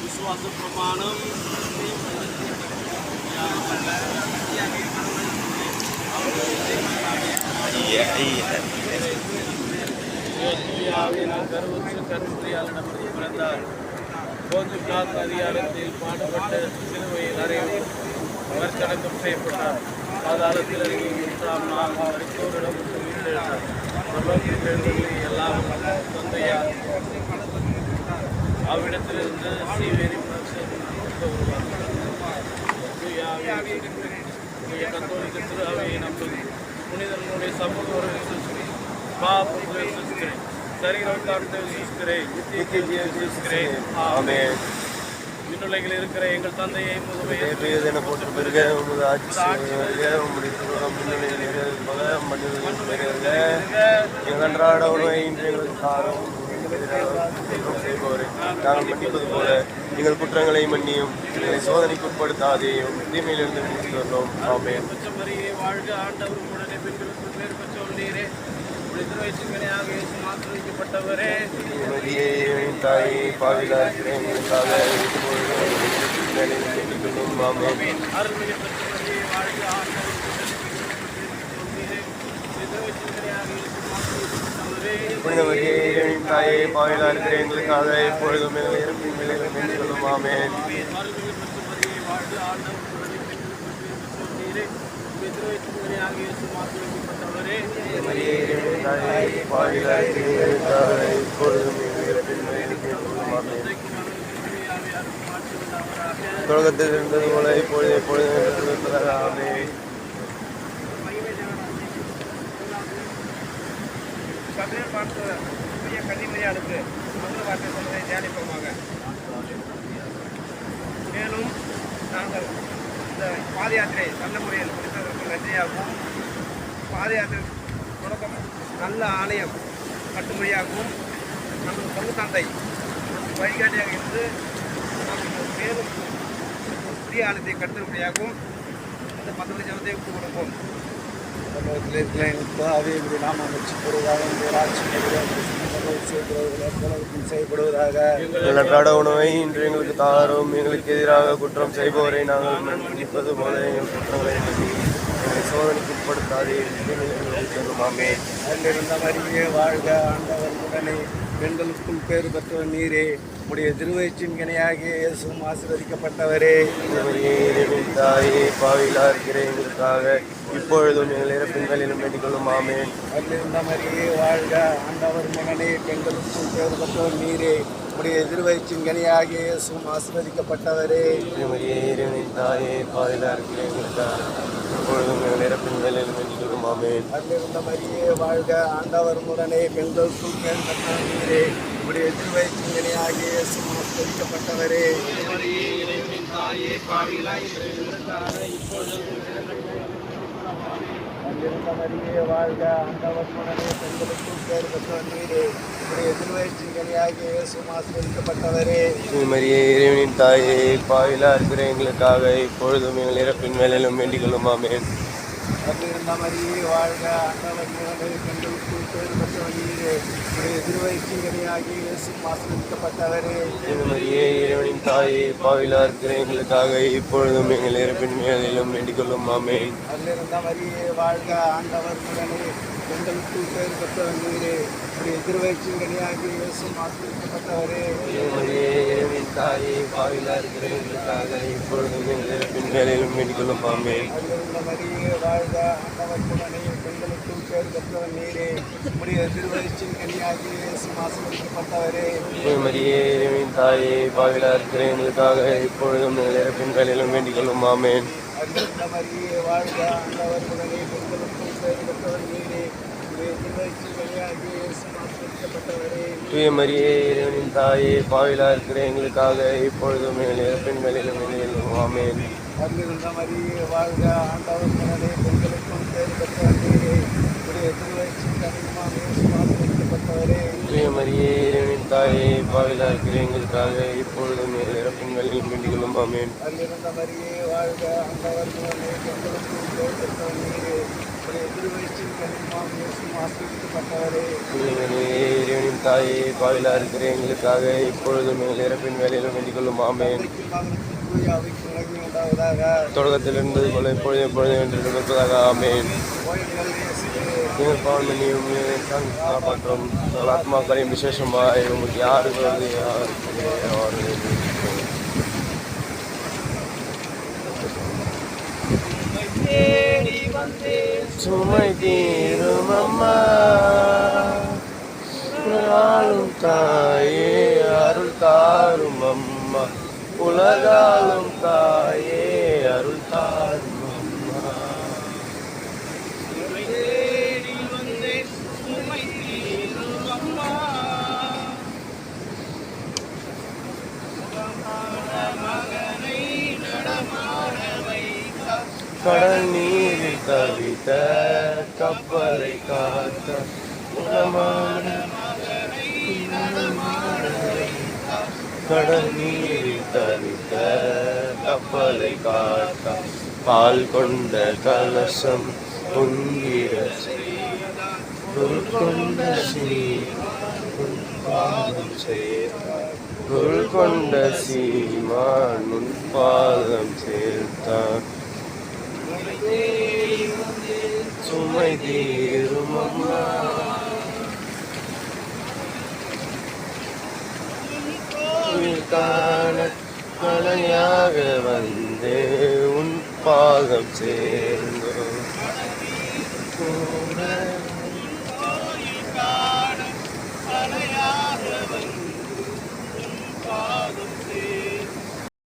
விசுவாச பிரமாணம் கருவுற்று கருத்தியாளிடமிருந்து பிறந்தார் போர்ச்சுகால் அதிகாரத்தில் பாடுபட்டு சிலுவையில் அறையும் மறுக்கடக்கம் செய்யப்பட்டார் பாதாளத்தில் இறங்கி நாம் அடித்தோரிடம் உயிரிழந்தார் எல்லாம் தந்தையார் அவ்விடத்திலிருந்து சீவேரி கத்தோலிக்க திரு அவையை நம்புகிறேன் சமூக உறவை விசுவாசிக்கிறேன் சரீரம் காட்டு விசுவாசிக்கிறேன் ஆமே விண்ணுலகில் இருக்கிற எங்கள் தந்தையை முதுமையை என போட்டு பெருக உமது ஆட்சி உம்முடைய நிறைவேறுவதாக மனிதர்கள் பெறுக எங்கள் அன்றாட உணவை இன்று எங்களுக்கு குற்றம் செய்பவரை நாங்கள் மன்னிப்பது போல எங்கள் குற்றங்களை மன்னியும் எங்களை சோதனைக்கு உட்படுத்தாதேயும் தீமையிலிருந்து மீட்டு வரணும் பச்சமரியே வாழ்க ஆண்டவர் உடனே பெண்களுக்கு பேர் பெற்றோர் நீரே உடைய திருவயிற்றுக்கணையாக இயேசு மாற்றிக்கப்பட்டவரே மரியே என் தாயே பாவிலா இருக்கிறேன் எங்களுக்காக இப்பொழுதும் எங்கள் வேலையில் கேட்டுக்கொள்ளும் ஆமென் அருள்மிகு பச்சமரியே வாழ்க ஆண்டவர் உடனே பெண்களுக்கு பேர் பெற்றோர் நீரே உடைய திருவயிற்றுக்கணையாக இயேசு மாற்றிக்கப்பட்டவரே புனித மரியே என் தாயே பாவிலா இருக்கிற எங்களுக்காக எப்பொழுதும் எங்கள் இறப்பின் வேலையில் வேண்டிக்கொள்ளும் ஆமென் அருள்மிகு தொடக்கத்தில் இருந்தது போல இப்பொழுது எப்பொழுது இருப்பதாக ஆமென் பார்த்து பெரிய கன்னிமரியாளுக்கு மங்கள வார்த்தை சொல்வதை தியானிப்போமாக மேலும் நாங்கள் இந்த பாத யாத்திரை நல்ல முறையில் முடித்ததற்கு நன்றியாகவும் பாத யாத்திரை தொடக்கம் நல்ல ஆலயம் கட்டுமுறையாகவும் நமது பங்கு தந்தை வழிகாட்டியாக இருந்து மேலும் புதிய ஆலயத்தை கட்டும்படியாகவும் இந்த பத்தொன்பது ஜனத்தை ஒப்புக் கொடுப்போம் செய்யப்படுவதாக எங்கள் இன்று எங்களுக்கு தாரும். எங்களுக்கு எதிராக குற்றம் செய்பவரை நாங்கள் மன்னிப்பது போல எங்கள் குற்றங்களை சோதனைக்கு உட்படுத்தாதே ஆமென் அதிலிருந்த மரியே வாழ்க. ஆண்டவர் உடனே பெண்களுக்கும் பேறு பெற்றவர் நீரே. உடைய திருவயிற்றின் இணையாகிய இயேசுவும் ஆசீர்வதிக்கப்பட்டவரே. மரியே இறைவனின் தாயே பாவிலா இருக்கிற எங்களுக்காக. இப்பொழுதும் எங்கள் இறப்பின்களிலும் வேண்டிக்கொள்ளும் ஆமென். அதிலிருந்த மரியே வாழ்க ஆண்டவர் மகனே பெண்களுக்கும் பெற்றவர் நீரே. உடைய திருவயிற்றின் இணையாகிய இயேசுவும் ஆசீர்வதிக்கப்பட்டவரே. மரியே இறைவனின் தாயே பாவிலா இருக்கிற எங்களுக்காக. இப்பொழுதும் எங்கள் இறப்பின்களிலும் வேண்டிக்கொள்ளும் ஆமென். அதிலிருந்த மரியே வாழ்க ஆண்டவர் உடனே பெண்களுக்கும் பேர் பெற்றவர் நீரே. உடைய திருவயிற்றின் சிந்தனையாகிய இயேசுவும் ஆசீர்வதிக்கப்பட்டவரே அதிலிருந்த மரியே வாழ்க ஆண்டவர் உடனே பெண்களுக்கும் பேர் பெற்றவர் நீரே உடைய மரியே இறைவனின் தாயே பாவிலா இருக்கிற எங்களுக்காக இப்பொழுதும் எங்கள் இறப்பின் வேலையிலும் வேண்டிக்கொள்ளும் அதிலிருந்த மரியே வாழ்க ஆண்டவர் உடனே பெண்களுக்கும் பேர் பெற்றவர் நீரே உடைய ஆசீர்வதிக்கப்பட்டவரே. மரியே இறைவனின் தாயே பாவிலா இருக்கிற எங்களுக்காக இப்பொழுதும் எங்கள் இறப்பின் வேலையிலும் வேண்டிக்கொள்ளும் மரியே வாழ்க ஆண்டவர் உடனே பெண்களுக்கும் பேர் பெற்றவர் நீரே உடைய ஆசீர்வதிக்கப்பட்டவரே. மரியே இறைவனின் தாயே பாவிலா இருக்கிற எங்களுக்காக இப்பொழுதும் எங்கள் இறப்பின் வேலையிலும் வேண்டிக்கொள்ளும் மரியே வாழ்க உடனே பெண்களுக்கும் பேர் பெற்றவர் நீரே உடைய மரியே தாயே பாவிலா இப்பொழுதும் எங்கள் இறப்பின் வேலையிலும் வேண்டிக்கொள்ளும் ஆமென். அதிலிருந்த மரியே வாழ்க ஆண்டவர் உடனே பெண்களுக்கும் பேர் பெற்றவர் நீரே. உடைய திருவயிற்றின் கனியாகிய இயேசுவும் ஆசீர்வதிக்கப்பட்டவரே தூய மரியே இறைவனின் தாயே பாவிலா இருக்கிற எங்களுக்காக இப்பொழுதும் எங்கள் இறப்பின் வேலையிலும் வேண்டிக்கொள்ளும் ஆமென். மரியே வாழ்க ஆண்டவர் உடனே பெண்களுக்கும் பேர் பெற்றவர் நீரே உடைய திருவயிற்றின் கனியுமாம் இயேசுவும் ஆசீர்வதிக்கப்பட்டவரே தூய மரியே இறைவனின் தாயே பாவிலா இருக்கிற எங்களுக்காக இப்பொழுதும் எங்கள் இறப்பின் வேலையிலும் வேண்டிக்கொள்ளும். ஆமென். மரியே வாழ்க ஆண்டவர் பெண்களுக்கும் இறைவனின் தாயே பாவிலா இருக்கிற எங்களுக்காக இப்பொழுதும் எங்கள் இறப்பின் வேலையிலும் வேண்டிக்கொள்ளும். ஆமேன். தொடக்கத்தில் இருந்தது போல இப்பொழுது எப்பொழுது என்று இருப்பதாக ஆமேன். நீங்கள் பாவமணியும் காப்பாற்றும். ஆத்மாக்களையும் விசேஷமாக உங்களுக்கு யாருக்கு வந்து யாருக்கு யாருக்கு சுமை தீரும் அம்மா உலகாலும் தாயே அருள் தாரும் அம்மா உலகாலும் தாயே அருள் தாரும் அம்மா கடல் நீர் தவித்த கப்பலை காத்த உளமான கடல் நீரில் தவித்த கப்பலை காத்த பால் கொண்ட கலசம் பொங்கிட பொருள் கொண்ட பாதம் சேர்த்தார் பொருள் சீமான் உன் பாதம் சேர்த்தான். சுமை தீரும் அம்மா காண மழையாக வந்தே உன் பாகம் சேர்ந்தோம்.